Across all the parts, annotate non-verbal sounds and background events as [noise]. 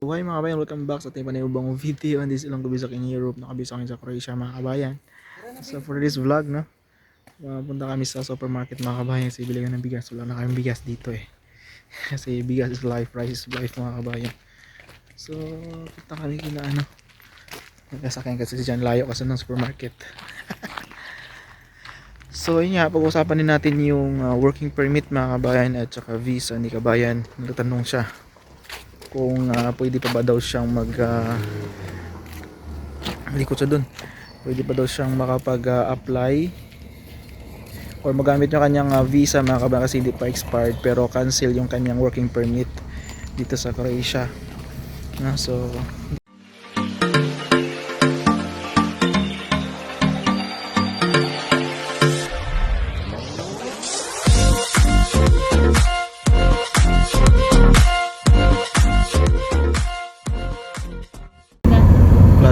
Buhay mga kabayan, welcome back sa ating panibang video and this ilang gabi sa akin Europe, nakabisa kami sa Croatia mga kabayan. So for this vlog, no, punta kami sa supermarket mga kabayan kasi bili ng bigas. Wala na kaming bigas dito eh. [laughs] kasi bigas is life, rice is life mga kabayan. So punta kami kina ano, nagkasakyan kasi si John layo kasi ng supermarket. [laughs] so yun nga, pag-usapan din natin yung uh, working permit mga kabayan at saka visa ni kabayan. Nagtatanong siya kung ah, pwede pa ba daw siyang mag uh, likot siya dun. Pwede pa daw siyang makapag-apply or magamit yung kanyang ah, visa mga kabayan kasi hindi pa expired pero cancel yung kanyang working permit dito sa Croatia. Na so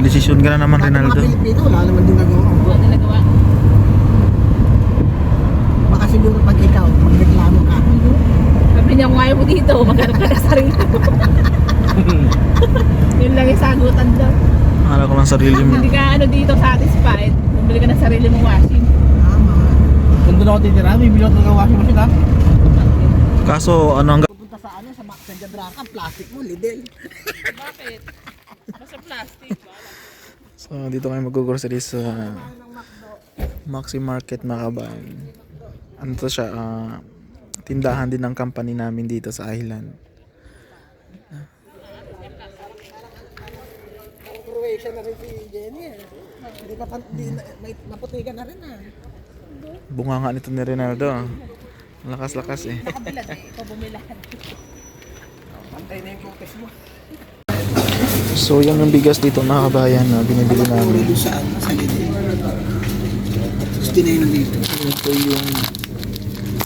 desisyon ka na naman Rinaldo Mga Pilipino, wala naman din nagawa. Wala na nagawa. Baka siguro pag ikaw, magreklamo ka. Sabi niya, kung ayaw mo dito, maghanap ka na sarili mo. [laughs] Yun lang yung sagutan daw. Akala ko lang sarili mo Hindi ka ano dito satisfied, bumili ka ng sarili mong washing. Tama. Kung doon ako titira, may bilot ng washing machine ha. kaso ano ang Pupunta sa ano, sa Max and Jadraka, plastic mo, lidel. Bakit? Basta plastic. So, dito kami mag-grocery sa Maxi Market mga kabayan. Ano to siya, ah, tindahan din ng company namin dito sa Island. Croatia na rin si Jenny eh. Hindi pa, may, naputikan na rin ah. Bunga nga nito ni Ronaldo. ah. Lakas-lakas eh. Nakabilad eh, ikaw bumilahan. Pantay na yung protest mo. So, yan yung bigas dito mga kabayan na binibili namin. Saan? Sa lidel. 69 na dito. Ito yung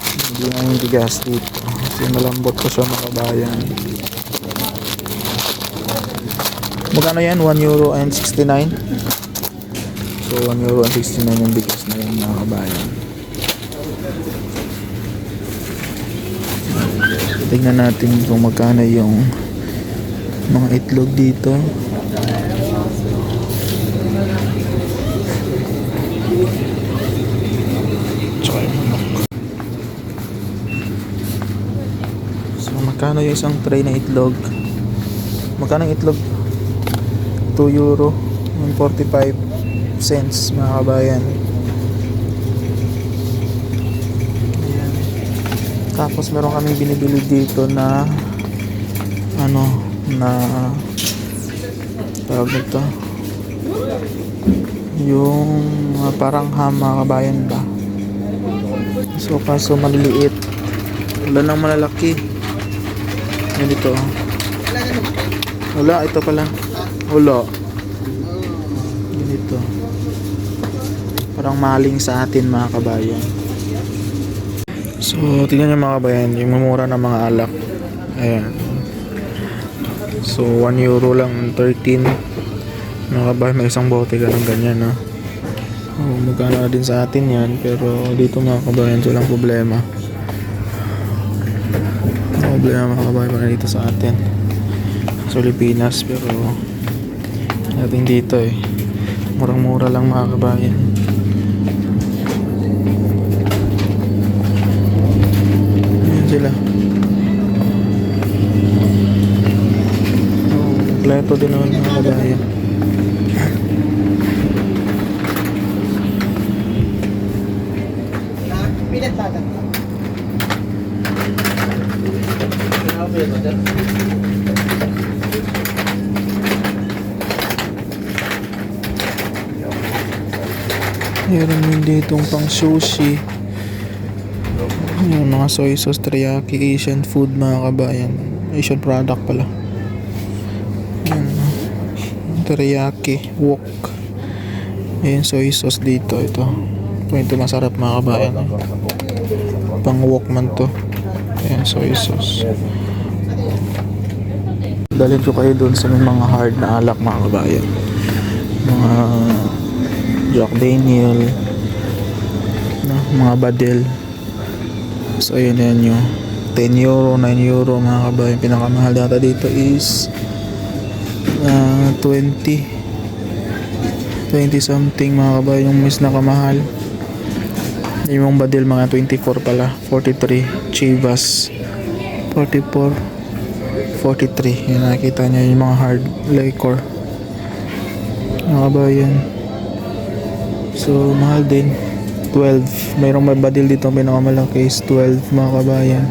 binibili namin bigas dito. Kasi malambot ko siya mga kabayan. Magkano yan? 1 euro and 69? So, 1 euro and 69 yung bigas na yan mga kabayan. Tingnan natin kung magkano yung mga itlog dito. So, magkano yung isang tray na itlog? Magkano yung itlog? 2 euro and 45 cents mga kabayan. Ayan. Tapos meron kaming binibili dito na ano na tawag nito? Yung ah, parang ham mga kabayan ba? So kaso maliliit. Wala nang malalaki. Yan dito wala ito pala. Wala. Yan dito parang maling sa atin mga kabayan. So tingnan nyo mga kabayan yung mamura ng mga alak. Ayan So 1 euro lang 13 mga kabayan may isang bote ka ng ganyan no? oh, magkano din sa atin yan pero dito mga kabayan walang problema. Walang problema mga kabayan para dito sa atin. Sa Pilipinas pero natin dito eh. Murang mura lang mga kabayan. Ayan sila kompleto din naman mga bagat. Meron din ditong pang sushi. Yung mga soy sauce, teriyaki, Asian food mga kabayan. Asian product pala. Teriyaki, wok. Ayan, soy sauce dito. Ito. Ito, masarap mga kabayan. eh. Pang wok man to. Ayan, soy sauce. Dalhin ko kayo dun sa mga hard na alak mga kabayan. Mga Jack Daniel no, mga badel so ayun yan yung 10 euro 9 euro mga kabayan pinakamahal yata dito is 20 20 something mga kabayan yung mas nakamahal yung badil mga 24 pala. 43 Chivas. 44 43 yun nakita niya yung mga hard liquor. Mga kabayan so mahal din. 12 mayroong may badil dito pinakamalaki is 12 mga kabayan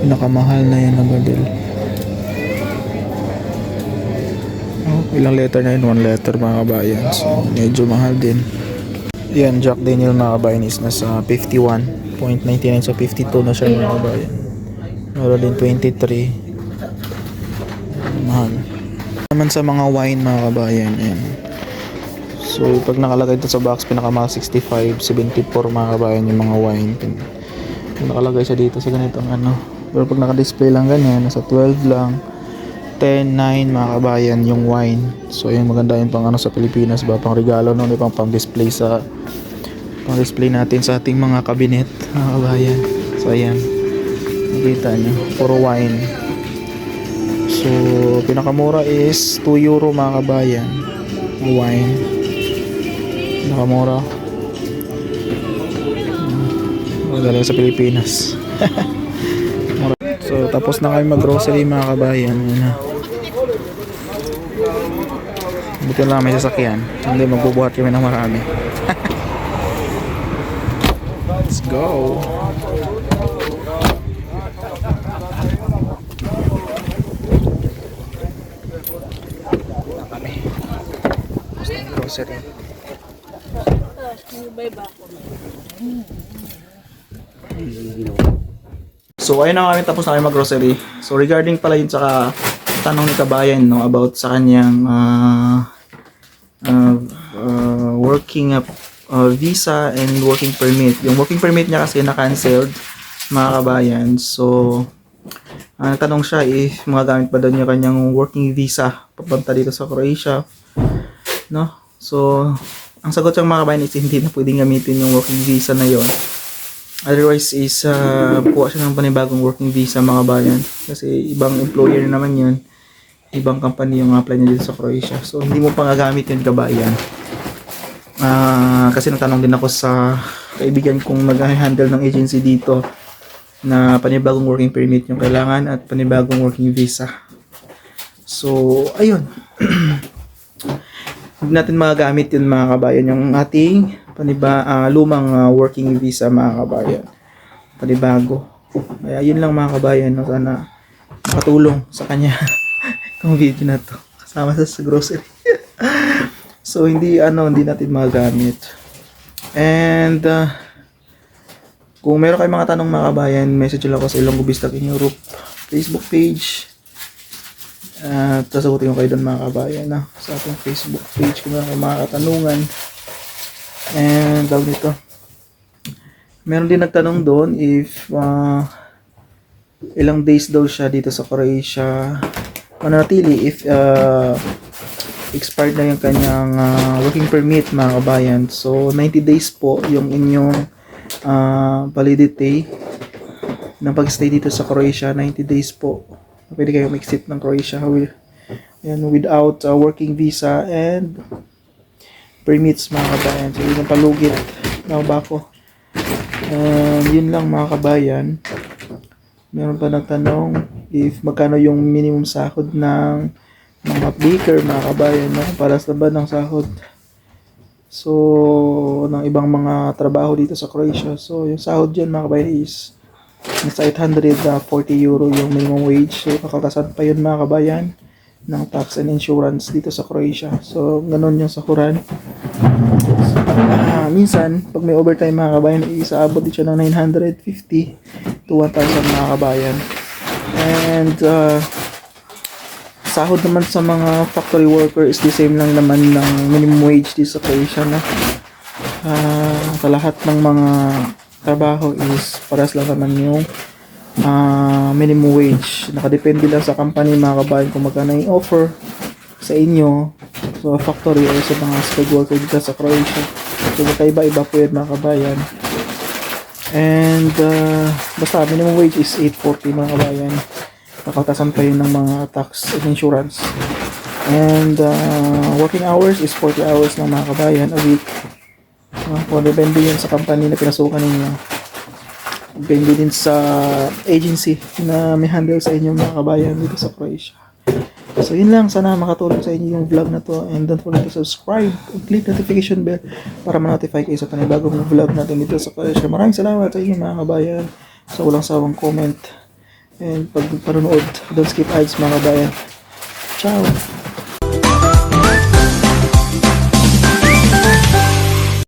pinakamahal na yan na badil ilang letter na yun one letter mga kabayan. So medyo mahal din. Yan Jack Daniel mga kabayan is nasa 51.99 so 52 na siya mga kabayan. Meron din 23 mahal. Naman sa mga wine mga kabayan ayan So, pag nakalagay ito sa box, pinakamahal 65, 74 mga kabayan yung mga wine. Pin- nakalagay siya dito sa ganitong ano. Pero pag naka-display lang ganyan, nasa 12 lang. 10, 9 mga kabayan yung wine. So, ayun maganda yun pang ano sa Pilipinas ba? Pang regalo no? Di pang pang display sa pang display natin sa ating mga kabinet mga kabayan. So, ayan. Nakita nyo. Puro wine. So, pinakamura is 2 euro mga kabayan. Wine. Nakamura. Hmm. Magaling sa Pilipinas. [laughs] So, tapos na kami mag-grocery mga kabayan. Na. Buti lang may sasakyan. Hindi magbubuhat kami ng marami. [laughs] Let's go. Kami. Tapos na grocery. So ayun na kami tapos na kami mag-grocery. So regarding pala yun sa tanong ni Kabayan no about sa kanyang uh, uh, uh, working uh, uh, visa and working permit. Yung working permit niya kasi na-cancelled mga kabayan. So uh, nagtanong siya if magagamit pa daw niya kanyang working visa papunta dito sa Croatia. No? So ang sagot ng mga kabayan is hindi na pwedeng gamitin yung working visa na yon. Otherwise is uh, kuha siya ng panibagong working visa mga bayan. Kasi ibang employer naman yun. Ibang company yung apply niya dito sa Croatia. So hindi mo pa gagamit yun kabayan. Ah, kasi natanong din ako sa kaibigan kong nag-handle ng agency dito na panibagong working permit yung kailangan at panibagong working visa. So, ayun. [clears throat] Hindi natin magagamit yun mga kabayan yung ating paniba, ah, lumang ah, working visa mga kabayan. Panibago. Kaya yun lang mga kabayan. No? Sana makatulong sa kanya [laughs] itong video na to. Kasama sa, sa grocery. [laughs] so hindi ano, hindi natin magagamit. And ah, kung meron kayong mga tanong mga kabayan, message lang ako sa Ilonggo Bistag in Europe Facebook page. At sasagutin ko kayo doon mga kabayan na sa ating Facebook page kung meron kayong mga katanungan. And tawag nito. Meron din nagtanong doon if uh, ilang days daw siya dito sa Croatia manatili if uh, expired na yung kanyang uh, working permit mga kabayan. So 90 days po yung inyong uh, validity ng pag-stay dito sa Croatia. 90 days po. Pwede kayong mag-exit ng Croatia with, yan, without a working visa and permits mga kabayan. So, yun ang palugit na bako. And yun lang mga kabayan. Meron pa nagtanong if magkano yung minimum sahod ng mga baker mga kabayan no? para sa ba ng sahod. So, ng ibang mga trabaho dito sa Croatia. So, yung sahod dyan mga kabayan is nasa 840 euro yung minimum wage. So, kakatasan pa yun mga kabayan ng tax and insurance dito sa Croatia. So, ganun yung sahuran. Ah, minsan, pag may overtime mga kabayan, isaabot din siya ng 950 to 1,000 mga kabayan. And, uh, sahod naman sa mga factory worker is the same lang naman ng minimum wage dito sa Croatia na Ah, sa lahat ng mga trabaho is paras lang naman yung ah, minimum wage. Nakadepende lang sa company mga kabayan kung magkano yung offer sa inyo sa factory o sa mga skilled worker dito sa Croatia. So magkaiba-iba po yun mga kabayan. And uh, basta minimum wage is 840 mga kabayan. Nakaltasan pa yun ng mga tax and insurance. And uh, working hours is 40 hours ng mga kabayan a week. Uh, kung depende yun sa company na pinasukan ninyo. Depende din sa agency na may handle sa inyo mga kabayan dito sa Croatia. So yun lang, sana makatulong sa inyo yung vlog na to and don't forget to subscribe and click notification bell para ma-notify kayo sa panibagong vlog natin dito sa Croatia. Maraming salamat sa inyo mga kabayan sa walang sawang comment and pag panonood. Don't skip ads mga kabayan. Ciao!